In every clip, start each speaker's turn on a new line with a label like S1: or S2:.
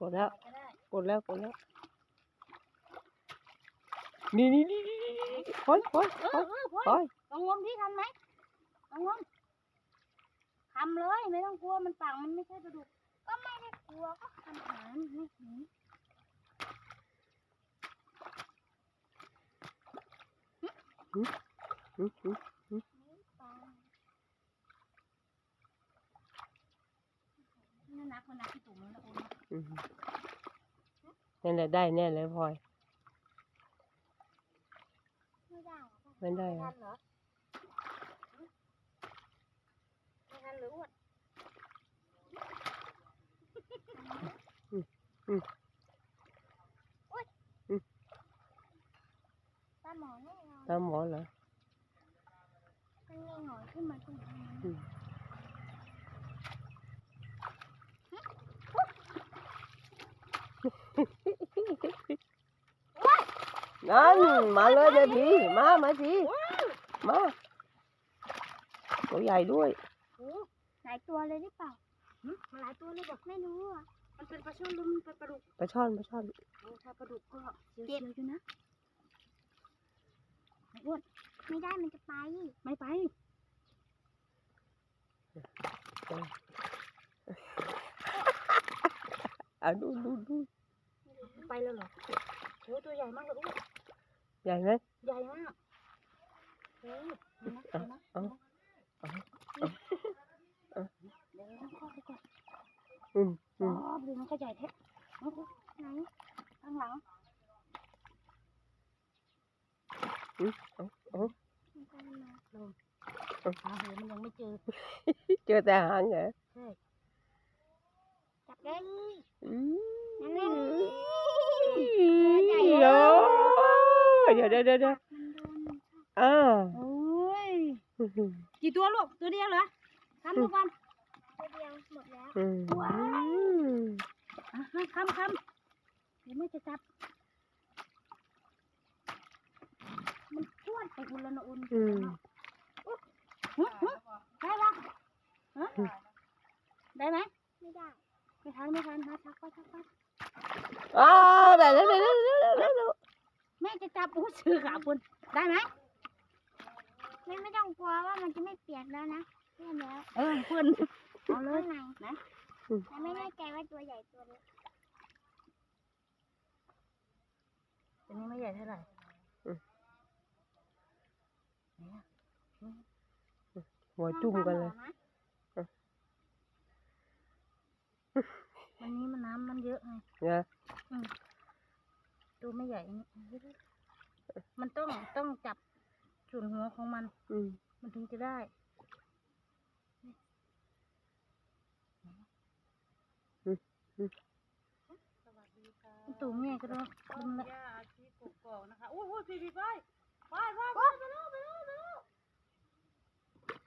S1: กดแล้ว
S2: ก็ได้
S1: กดแล้ว กดแล้วนี่นี่นี่นี่นี่พอยพอย
S2: เอ
S1: พอ
S2: อยเออพ่อ
S1: พอย
S2: ลองงมที่ทันไหมลองงมทำเลยไม่ต้องกลัวมันปังมันไม่ใช่ปลาดุกก็ไม่ได้กลัวก็ทำหานี่นี่นี่
S1: อืมอืม
S2: ปลานี่นักมันนักที่ตุ่มแล้วนะคุณ
S1: อืม นั่นแหละได้แน่เลยพลอย
S2: ไม่ได้
S1: ไม่ได้
S2: ไม่
S1: อะ
S2: ทันเหรอไม่ทันหรืออ้วนปลาหมอแน่นอน
S1: ตามหมอเหรอ
S2: มันมีหงอนขึ้นมาตรงนี้
S1: อืม นั่นมาเลยเดี๋ยวทีมามาทีมาตัวใหญ่ด้วย
S2: โอ้หลายตัวเลยหรือเปล่าหึมันหลายตัวเลยบอกไม่รู้อะมันเป็นปลาช่อนหรือมันเป็นปลาดุก
S1: ปลาช่อนปลาช่อน
S2: โอ้ถ้าปลาดุกก็เจ็บอยู่นะไอ้อ้วนไม่ได้มันจะไปไม่ไป
S1: อะดูดูดู
S2: ไปแล้วเหรอโอ้ตัวใหญ่มากเลยอ้วน
S1: ใหญ่ไหม
S2: ใหญ่มากโอ้เห็นไหมเห็นไหม
S1: เอาเอา
S2: เดี๋ยวต้องเข้าไปก่อน
S1: อืม
S2: อ๋
S1: อื
S2: อ
S1: ม
S2: ดูมันก็ใหญ่แท้โอ้โหไหนข้างหลัง
S1: เอาเอา
S2: มันก็มาลงหาเหวมันยังไม่เจอ
S1: เจอแต่หางเหรอ
S2: ใช่จับได้
S1: อืม
S2: นั่นแหละ
S1: โอ้ย เดี๋ยวเดี๋ยวเดี๋ยวอ๋อ
S2: โอ้ยกี่ตัวลูกตัวเดียวเหรอทำดูกันตัวเดียวหมดแล้ว
S1: อืม
S2: อะคำคำเดี๋ยวแม่จะจับมันชวนไปอุ่นแล้วนะอุ่น
S1: อืม
S2: หึหึได้ปะฮะได้ไหมไม่ได้ ไม่ทันไม่ทันหาชักไปชักไป
S1: อ้าวได้แล้วได้แล้วได้แล้วได้แล้ว
S2: แม่จะจับอู้ ซื้อขาคุณได้ไหมแม่ไม่ต้องกลัวว่ามันจะไม่เปียกแล้วนะเพื่อนแล้วเออเพื่อนเอาเลยไหนนะแต่ไม่แน่ใจว่าตัวใหญ่ตัวเล็กตัวนี้ไม่ใหญ่เท่าไหร่
S1: หัวจุ่มกันเลย
S2: วันนี้มันน้ำมันเยอะไง
S1: นะ
S2: ตัวไม่ใหญ่นี่ มันต้องต้องจับส่วนหัวของมัน
S1: อืม
S2: มันถึงจะได้ตูงเนี่ยก็ได้ดึงละ
S3: ย่าอาชีพกกอกนะคะอุ้ยอุ้ยพี่พี่ไปไปไปไปไปแล้วไปแล้วไปแล้ว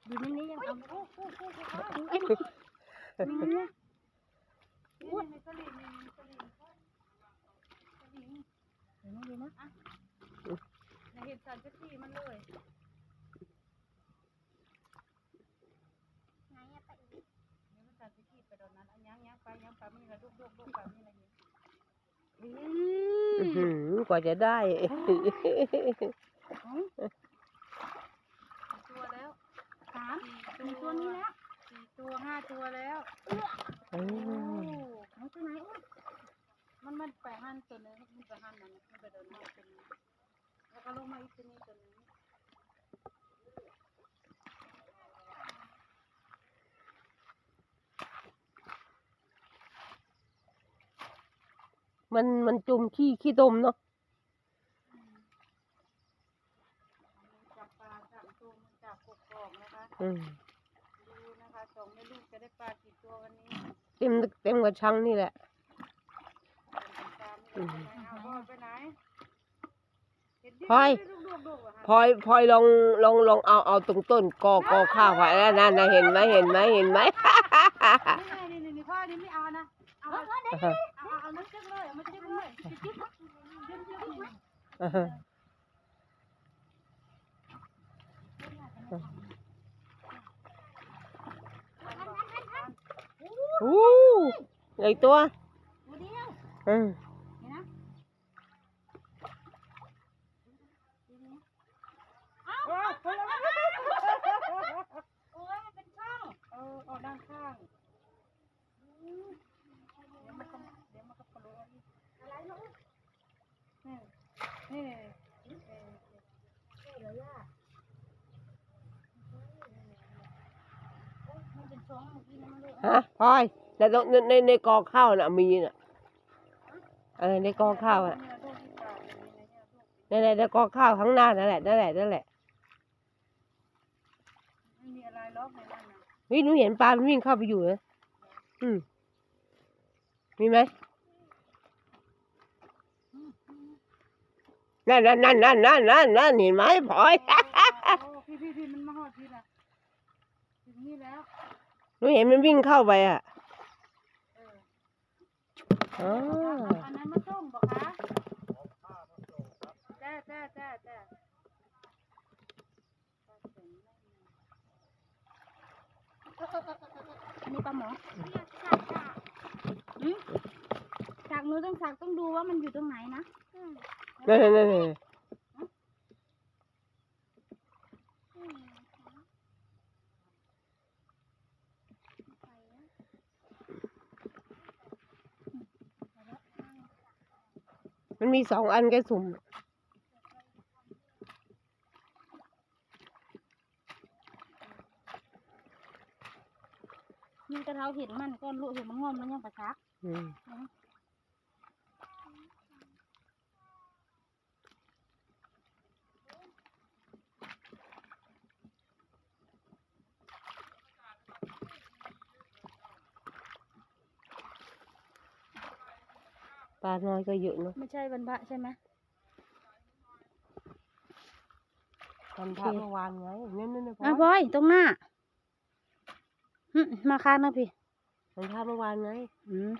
S2: อยู่ในนี้ยังเอา
S3: โอ้โหโอ้โหโอ้โห
S2: ไอ้มันนี่เนี่ย
S3: นี่นี่สลิงนี่สลิง
S2: เดี๋ยวนะเดี๋ยวนะ
S3: ใน เห็นสันจะที่มันเลย
S2: ไหนอะไปอีก
S3: นี่มันสันจะที่ไปตอนนั้นอันยังยังไปยังไปมีอะไรดุกดุกดุกแบบนี้อะไรอย่างเงี้ย
S1: อื้อหือกว่าจะได้
S3: ตัวแล้ว
S2: สาม
S3: สี่
S2: มีตัวนี้แล้ว
S3: สี่ตัวห้าตัวแล้ว
S1: อืม
S2: ไหนตัวไหนอ้วน
S3: มันมันไปหันตัวนึงมันไปหันมันมันไปโดนหันตัวนึง แล้วก็ลงมาอีกตัวนี้ตัวนึง
S1: มันมันจุ่มขี้ขี้ตมเนาะ
S3: จับปลาสามตัวมันจับกกอกนะคะ
S1: อืม
S3: ดูนะคะสองแม่ลูกจะได้ปลากี่ตัววันนี้
S1: เต็มเต็มกระชังนี่แหละ
S3: เป็นตามนี่เลยเอาพ่อไปไหนเห็นดิ
S1: พลอย
S3: ลูกๆๆอะ
S1: พลอยพลอยลองลองลองเอาเอาตรงต้นกอกอข้าวไว้แล้วนั่นนะเห็นไหมเห็นไหมเห็นไหม
S3: นี่นี่นี่พ่อนี่ไม่เอานะเอาเอาเอาเอาเอามันจึ๊กเลยเอามันจึ๊กเลยจึ๊กจึ๊กจึ๊กจึ๊ก
S1: อู้เหลืออีกตัว
S2: ตัวเดียว
S1: เออ
S2: นี่นะเอาเอาคนละโอ้ยมันเป็นช่องเออออกด้านข้างเดี๋ยวมันก็เดี๋ยวมันก็ปลุกอะไรลูกนี่นี่เออเดี๋ยวย่ามันเป็นช่องเมื่อกี้นะมันเลย
S1: ฮะพลอยแตรงในในในกอข้าวน่ะมีน่ะเออในกอข้าวอะ
S2: เนี่ยลูกที่ปากอย่างนี้นะเนี่ยลูก
S1: นั่นแหละในกอข้าวข้างหน้านั่นแหละนั่นแหละนั่นแหละ
S2: ไม่มีอะไรล็อกในนั้นนะ
S1: เฮ้ยหนูเห็นปลามันวิ่งเข้าไปอยู่นะอืมมีไหม นั่นนั่นนั่นนั่นนั่นนั่นนั่นเห็นไหมพลอย
S2: โอ้พี่พี่พี่มันมาหอดพี่ละถึงนี่แล้ว
S1: หนูเห็นมันวิ่งเข้าไปอะ
S2: เออ
S1: อ๋อ
S2: อันนั้นมาส่งบอกคะจ้าจ้าจ้าจ้าอันนี้ปลาหมอหืมสักหนูต้องสักต้องดูว่ามันอยู่ตรงไหนนะ
S1: นั่นนั่นนั่นนั่นมันมีสองอันแกสุ่ม
S2: มีแต่เราเห็นมันก้อนลูกเห็นมันงอมแล้วยังประชัก
S1: อืม ปลาน้อยก็เยอะเนาะ
S2: ไม่ใช่บันบะใช่ไหม
S1: ทำท่าเมื่อวานไงนั่นนั่นนะ
S2: อะบอยตรงหน้าหึมาข้างนะพี่
S1: ทำท่าเมื่อวานไง
S2: อืม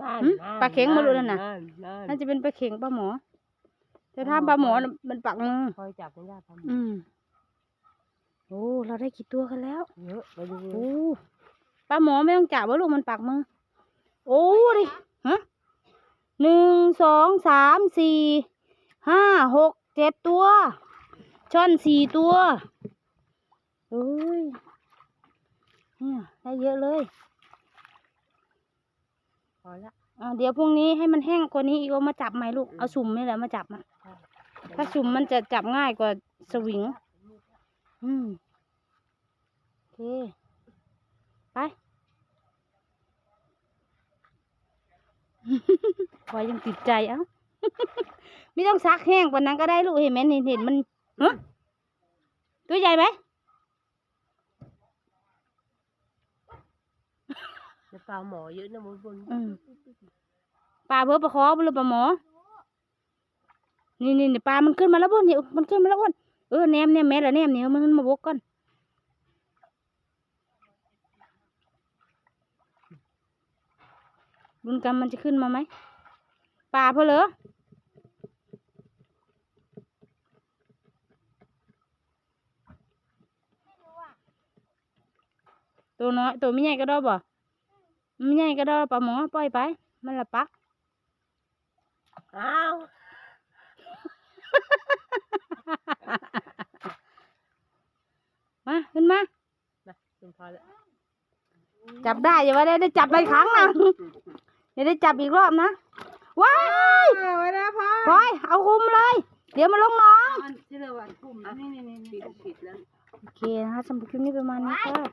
S1: นั่น
S2: หืม
S1: นั่น
S2: ปลาเข็งมาดูนั่นน่ะ
S1: นั่นนั่น
S2: น่าจะเป็นปลาเข็งปลาหมอ แต่ถ้าปลาหมอน่ะมันปักมือ
S1: คอยจับไม่ได้ปลาหมอ
S2: อืมโอ้เราได้กี่ตัวกันแล้ว
S1: เยอะไปดู
S2: โอ้ปลาหมอไม่ต้องจับว่าลูกมันปักมือ โอ้ดิฮะหนึ่งสองสามสี่ห้าหกเจ็ดตัว ช่อนสี่ตัวเอ้ยเนี่ยได้เยอะเลย
S1: พอละ
S2: อ่าเดี๋ยวพรุ่งนี้ให้มันแห้งกว่านี้อีกเอามาจับไหมลูก เอาสุ่มนี่แหละมาจับอะถ้าสุ่มมันจะจับง่ายกว่าสวิง อืมโอเค ไป พอยังติดใจเอ้า ไม่ต้องซักแห้งกว่านั้นก็ได้ลูกเห็นไหมเห็นเห็นมันฮะตัวใหญ่ไหม
S1: แล้วปลาหมอเยอะนะบนบน
S2: อืมปลาเพื่อปลาคอหรือปลาหมอนี่นี่นี่ปลา มันขึ้นมาแล้วบ่นเนี่ยมันขึ้นมาแล้วบ่นเออแนมเนี่ยแม่ละแนมเนี่ยมันมาบกก่อน บุญกรรมมันจะขึ้นมาไหมปลาเพื่อเหรอตัวน้อยตัวไม่ใหญ่ก็ได้บ่ไม่ใหญ่ก็ได้ปลาหมอปล่อยไป มันละปัก
S1: อ้าว
S2: มาขึ้นมา
S1: มาเป็นพอแล้ว
S2: จับได้อย่าว่าได้ได้จับไปครั้งนะ อย่าได้จับอีกรอบนะว้าย
S1: ไว้นะพ่อ
S2: พลอยเอาคุมเลย เดี๋ยวมาลงน้อง
S1: ที่เราวันกลุ่มนี่นี่นี่ผิดผิดแล้ว
S2: โอเคนะคะสำหรับคลิปนี้ประมาณนี้ค่ะ